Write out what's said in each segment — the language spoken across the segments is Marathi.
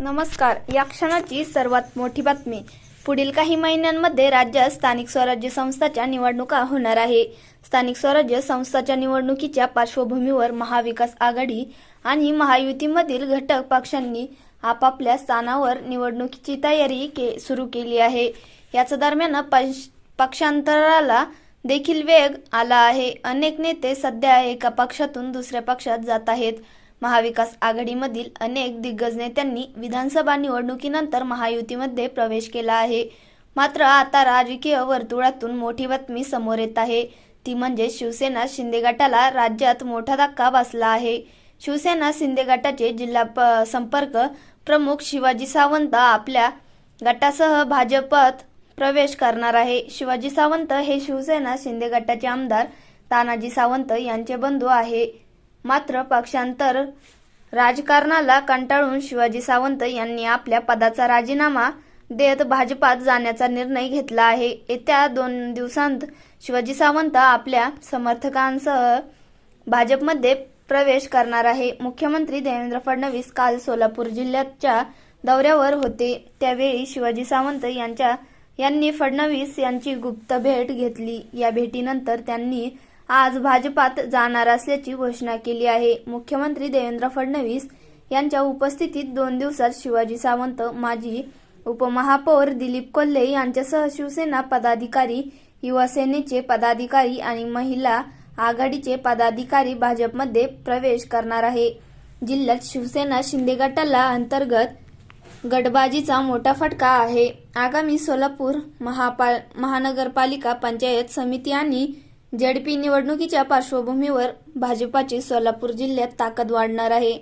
नमस्कार. या क्षणाची सर्वात मोठी बातमी. पुढील काही महिन्यांमध्ये राज्यात स्थानिक स्वराज्य संस्थाच्या निवडणुका होणार आहे. स्थानिक स्वराज्य संस्थाच्या निवडणुकीच्या पार्श्वभूमीवर महाविकास आघाडी आणि महायुतीमधील घटक पक्षांनी आपापल्या स्थानावर निवडणुकीची तयारी के सुरू केली आहे. याच दरम्यान पक्षांतराला देखील वेग आला आहे. अनेक नेते सध्या एका पक्षातून दुसऱ्या पक्षात जात आहेत. महाविकास आघाडीमधील अनेक दिग्गज नेत्यांनी विधानसभा निवडणुकीनंतर महायुतीमध्ये प्रवेश केला आहे. मात्र आता राजकीय वर्तुळातून मोठी बातमी समोर येत आहे. ती म्हणजे शिवसेना शिंदे गटाला राज्यात मोठा धक्का बसला आहे. शिवसेना शिंदे गटाचे जिल्हा प- संपर्क प्रमुख शिवाजी सावंत आपल्या गटासह भाजपात प्रवेश करणार आहे. शिवाजी सावंत हे शिवसेना शिंदे गटाचे आमदार तानाजी सावंत यांचे बंधू आहे. मात्र पक्षांतर राजकारणाला कंटाळून शिवाजी सावंत यांनी आपल्या पदाचा राजीनामा देत भाजपात जाण्याचा निर्णय घेतला आहे. येत्या दोन दिवसांत शिवाजी सावंत आपल्या समर्थकांसह भाजपमध्ये प्रवेश करणार आहे. मुख्यमंत्री देवेंद्र फडणवीस काल सोलापूर जिल्ह्याच्या दौऱ्यावर होते. त्यावेळी शिवाजी सावंत यांच्या यांनी फडणवीस यांची गुप्त भेट घेतली. या भेटीनंतर त्यांनी आज भाजपात जाणार असल्याची घोषणा केली आहे. मुख्यमंत्री देवेंद्र फडणवीस यांच्या उपस्थितीत दोन दिवसात शिवाजी सावंत माजी उपमहापौर दिलीप कोल्हे यांच्यासह शिवसेना पदाधिकारी युवासेनेचे पदाधिकारी आणि महिला आघाडीचे पदाधिकारी भाजपमध्ये प्रवेश करणार आहे. जिल्ह्यात शिवसेना शिंदे गटाला अंतर्गत गटबाजीचा मोठा फटका आहे. आगामी सोलापूर महापाल महानगरपालिका पंचायत समिती आणि जेडपी निवडणुकीच्या पार्श्वभूमीवर भाजपाची सोलापूर जिल्ह्यात ताकद वाढणार आहे.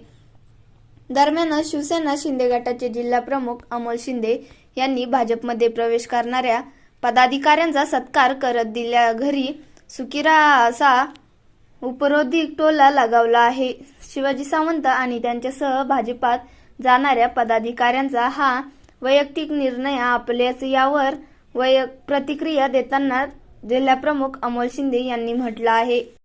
दरम्यान शिवसेना शिंदे गटाचे जिल्हा प्रमुख अमोल शिंदे यांनी भाजपमध्ये प्रवेश करणाऱ्या पदाधिकाऱ्यांचा सत्कार करत दिल्या घरी सुकिरा असा उपरोधी टोला लगावला आहे. शिवाजी सावंत आणि त्यांच्यासह भाजपात जाणाऱ्या पदाधिकाऱ्यांचा हा वैयक्तिक निर्णय आपल्याच यावर वैय प्रतिक्रिया देताना जिल्हाप्रमुख अमोल शिंदे यांनी म्हटलं आहे.